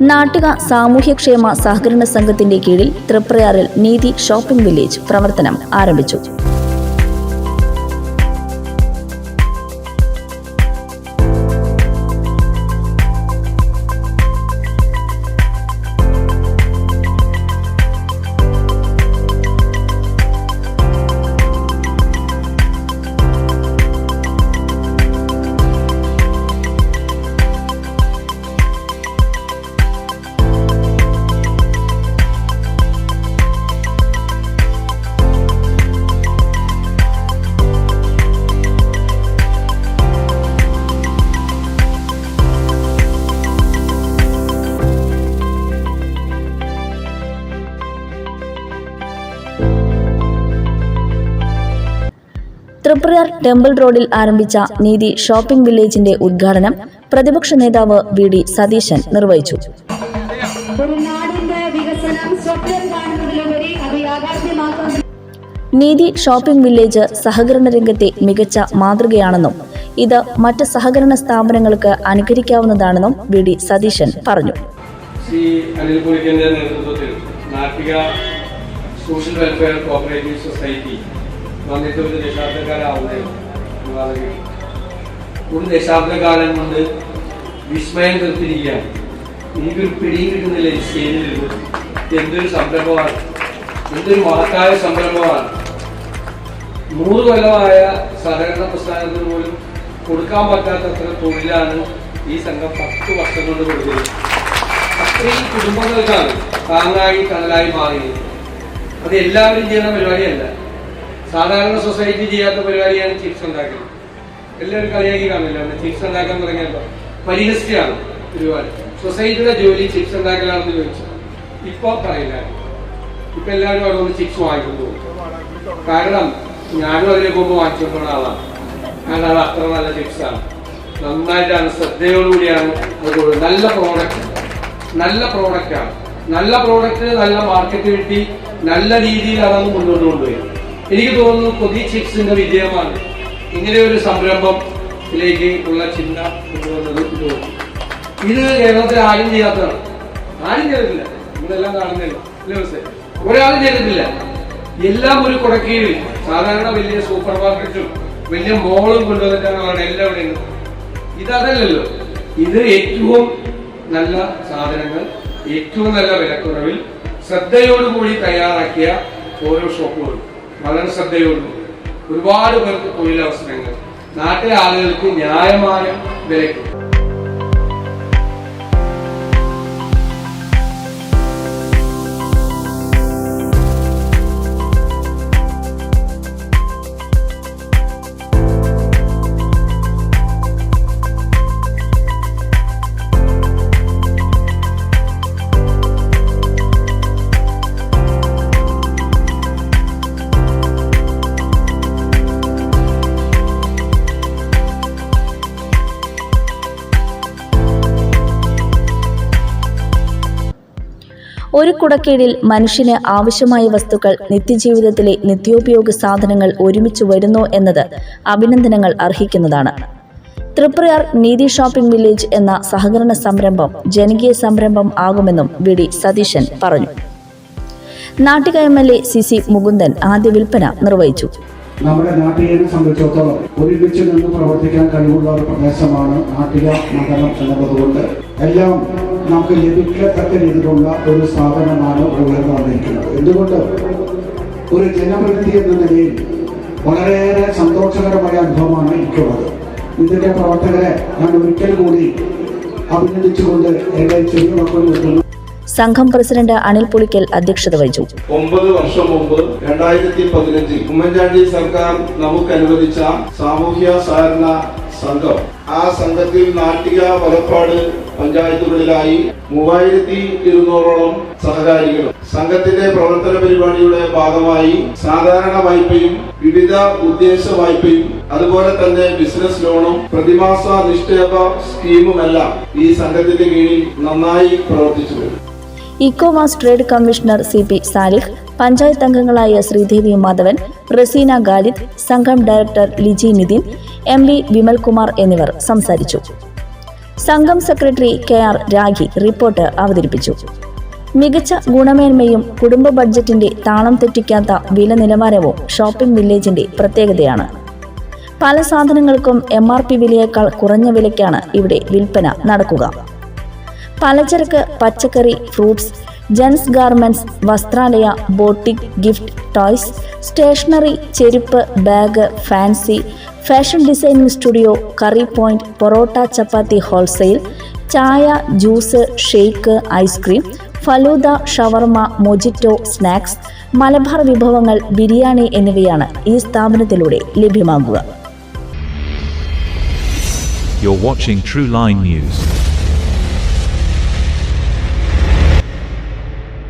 നാട്ടുക സാമൂഹ്യക്ഷേമ സഹകരണ സംഘത്തിന്റെ കീഴിൽ തൃപ്രയാറിൽ നീതി ഷോപ്പിംഗ് വില്ലേജ് പ്രവർത്തനം ആരംഭിച്ചു. തൃപ്രയാർ ടെമ്പിൾ റോഡിൽ ആരംഭിച്ച നീതി ഷോപ്പിംഗ് വില്ലേജിന്റെ ഉദ്ഘാടനം പ്രതിപക്ഷ നേതാവ് വി ഡി സതീശൻ നിർവഹിച്ചു. ഒരു നാടിന്റെ വികസനം സ്വപ്നം കാണുന്നതിലുപരി അത് യാഥാർത്ഥ്യമാക്കാൻ നീതി ഷോപ്പിംഗ് വില്ലേജ് സഹകരണ രംഗത്തെ മികച്ച മാതൃകയാണെന്നും ഇത് മറ്റ് സഹകരണ സ്ഥാപനങ്ങൾക്ക് അനുകരിക്കാവുന്നതാണെന്നും വി ഡി സതീശൻ പറഞ്ഞു. ശ്രീ അനിൽ നേതൃത്വത്തിൽ Nattika social welfare cooperative society വന്നിട്ട് ഒരു ദശാബ്ദക്കാലാവുന്നത് ഒരു ദശാബ്ദകാലം കൊണ്ട് വിസ്മയം തീർത്തിരിക്കുകയാണ്. എനിക്കൊരു പിടിയും കിട്ടുന്നില്ല ഈ സ്റ്റേജിൽ എന്തൊരു സംരംഭമാണ്. എന്തൊരു മഹത്തായ സംരംഭമാണ്. നൂറ് കൊല്ലമായ സഹകരണ പ്രസ്ഥാനത്തിന് പോലും കൊടുക്കാൻ പറ്റാത്തത്ര തൊഴിലാണ് ഈ സംഘം പത്ത് വർഷം കൊണ്ട് കൊടുക്കുന്നത്. അത്രയും കുടുംബങ്ങൾക്കാണ് താങ്ങായി തണലായി മാറിയത്. അത് എല്ലാവരും ചെയ്യുന്ന പരിപാടിയല്ല. സാധാരണ സൊസൈറ്റി ചെയ്യാത്ത പരിപാടിയാണ് ചിപ്സ് ഉണ്ടാക്കുന്നത്. എല്ലാവരും കളിയാക്കി കാണില്ല ചിപ്സ് ഉണ്ടാക്കാൻ തുടങ്ങിയപ്പോ പരിഹസിക്കുകയാണ് ഒരുപാട്. സൊസൈറ്റിയുടെ ജോലി ചിപ്സ് ഉണ്ടാക്കലാണെന്ന് ചോദിച്ചു. ഇപ്പൊ പറയില്ല. ഇപ്പൊ എല്ലാവരും അവിടെ നിന്ന് ചിപ്സ് വാങ്ങിക്കൊണ്ട് പോകും. കാരണം ഞാനും അതിനെ പോകുമ്പോൾ വാങ്ങിച്ചുകൊണ്ടുള്ള ആളാണ്. കാരണം അത് അത്ര നല്ല ചിപ്സാണ് നന്നായിട്ടാണ് ശ്രദ്ധയോടുകൂടിയാണ് അതുപോലെ. നല്ല പ്രോഡക്റ്റ് നല്ല പ്രോഡക്റ്റാണ് നല്ല പ്രോഡക്റ്റ് നല്ല മാർക്കറ്റ് കിട്ടി. നല്ല രീതിയിൽ അതൊന്ന് മുന്നോട്ട് കൊണ്ടുപോയി. എനിക്ക് തോന്നുന്നു കൊതി ചിപ്സിന്റെ വിജയമാണ്. ഇങ്ങനെ ഒരു സംരംഭത്തിലേക്ക് ഉള്ള ചിന്ത കൊണ്ടുവന്നത് തോന്നുന്നു. ഇത് കേരളത്തിൽ ആരും ചെയ്യാത്തതാണ്. ആരും ചെയ്തിട്ടില്ല. ഇതെല്ലാം കാണുന്നില്ല? ഒരാളും ചെയ്തിട്ടില്ല. എല്ലാം ഒരു കുടക്കീഴിൽ. സാധാരണ വലിയ സൂപ്പർ മാർക്കറ്റും വലിയ മോളും കൊണ്ടുവന്നിട്ടാണ് അവിടെ ഇത് ഇതല്ലല്ലോ ഇത് ഏറ്റവും നല്ല സാധനങ്ങൾ ഏറ്റവും നല്ല വിലക്കുറവിൽ ശ്രദ്ധയോടുകൂടി തയ്യാറാക്കിയ ഓരോ ഷോപ്പുകളും. വളരെ ശ്രദ്ധയോടുകൂടി ഒരുപാട് പേർക്ക് തൊഴിലവസരങ്ങൾ. നാട്ടിലെ ആളുകൾക്ക് ന്യായമായ വിലയ്ക്ക് ഒരു കുടക്കീഴിൽ മനുഷ്യന് ആവശ്യമായ വസ്തുക്കൾ നിത്യജീവിതത്തിലെ നിത്യോപയോഗ സാധനങ്ങൾ ഒരുമിച്ച് വരുന്നു എന്നത് അഭിനന്ദനങ്ങൾ അർഹിക്കുന്നതാണ്. തൃപ്രയാർ നീതി ഷോപ്പിംഗ് വില്ലേജ് എന്ന സഹകരണ സംരംഭം ജനകീയ സംരംഭം ആകുമെന്നും വി. ഡി. സതീശൻ പറഞ്ഞു. Nattika M. L. A C. C. Mukundan ആദ്യ വിൽപ്പന നിർവഹിച്ചു. നമ്മുടെ നാട്ടികയെ സംബന്ധിച്ചിടത്തോളം ഒരുമിച്ച് നിന്ന് പ്രവർത്തിക്കാൻ കഴിവുള്ള ഒരു പ്രദേശമാണ് നാട്ടിക മണ്ഡലം എന്നുള്ളതുകൊണ്ട് എല്ലാം നമുക്ക് ലഭിക്കത്തക്ക രീതിയിലുള്ള ഒരു സ്ഥാപനമാണ് ഉയർന്നു വന്നിരിക്കുന്നത്. എന്തുകൊണ്ട്? ഒരു ജനപ്രതിനിധി എന്ന നിലയിൽ വളരെയേറെ സന്തോഷകരമായ അനുഭവമാണ് എനിക്കുള്ളത്. ഇതിന്റെ പ്രവർത്തകരെ ഞാൻ ഒരിക്കൽ കൂടി അഭിനന്ദിച്ചുകൊണ്ട് എന്റെ ചെറിയ മക്കൾ നിർത്തുന്നു സംഘം പ്രസിഡന്റ് അനിൽ പുളിക്കൽ അധ്യക്ഷത വഹിച്ചു. ഒമ്പത് വർഷം മുമ്പ് രണ്ടായിരത്തി പതിനഞ്ചിൽ ഉമ്മൻചാണ്ടി സർക്കാർ നമുക്ക് അനുവദിച്ച സാമൂഹ്യ സഹകരണ സംഘം. ആ സംഘത്തിൽ നാട്ടിക വലപ്പാട് പഞ്ചായത്തുകളിലായി മൂവായിരത്തി ഇരുന്നൂറോളം സഹകാരികളും സംഘത്തിന്റെ പ്രവർത്തന പരിപാടിയുടെ ഭാഗമായി സാധാരണ വായ്പയും വിവിധ ഉദ്ദേശ വായ്പയും അതുപോലെ തന്നെ ബിസിനസ് ലോണും പ്രതിമാസ നിക്ഷേപ സ്കീമുമെല്ലാം ഈ സംഘത്തിന്റെ കീഴിൽ നന്നായി പ്രവർത്തിച്ചു വരുന്നു ഇക്കോമാസ് trade commissioner C P Salih panchayat അംഗങ്ങളായ ശ്രീദേവി മാധവൻ റസീന ഗാലിദ് സംഘം director Liji Nithin M V Vimalkumar എന്നിവർ സംസാരിച്ചു. സംഘം secretary K R Rakhi report അവതരിപ്പിച്ചു. മികച്ച ഗുണമേന്മയും കുടുംബ ബഡ്ജറ്റിന്റെ താളം തെറ്റിക്കാത്ത വില നിലവാരവും ഷോപ്പിംഗ് വില്ലേജിന്റെ പ്രത്യേകതയാണ്. പല സാധനങ്ങൾക്കും എം ആർ പി വിലയേക്കാൾ കുറഞ്ഞ വിലയ്ക്കാണ് ഇവിടെ വിൽപ്പന നടക്കുക. പലചരക്ക് പച്ചക്കറി ഫ്രൂട്ട്സ് ജെൻസ് ഗാർമെന്റ്സ് വസ്ത്രാലയ ബോട്ടിക് ഗിഫ്റ്റ് ടോയ്സ് സ്റ്റേഷനറി ചെരുപ്പ് bag fancy fashion designing studio curry point porotta chapati wholesale ചായ juice shake ice cream falooda shawarma mojito snacks Malabar വിഭവങ്ങൾ ബിരിയാണി എന്നിവയാണ് ഈ സ്ഥാപനത്തിലൂടെ ലഭ്യമാകുക You're watching True Line News.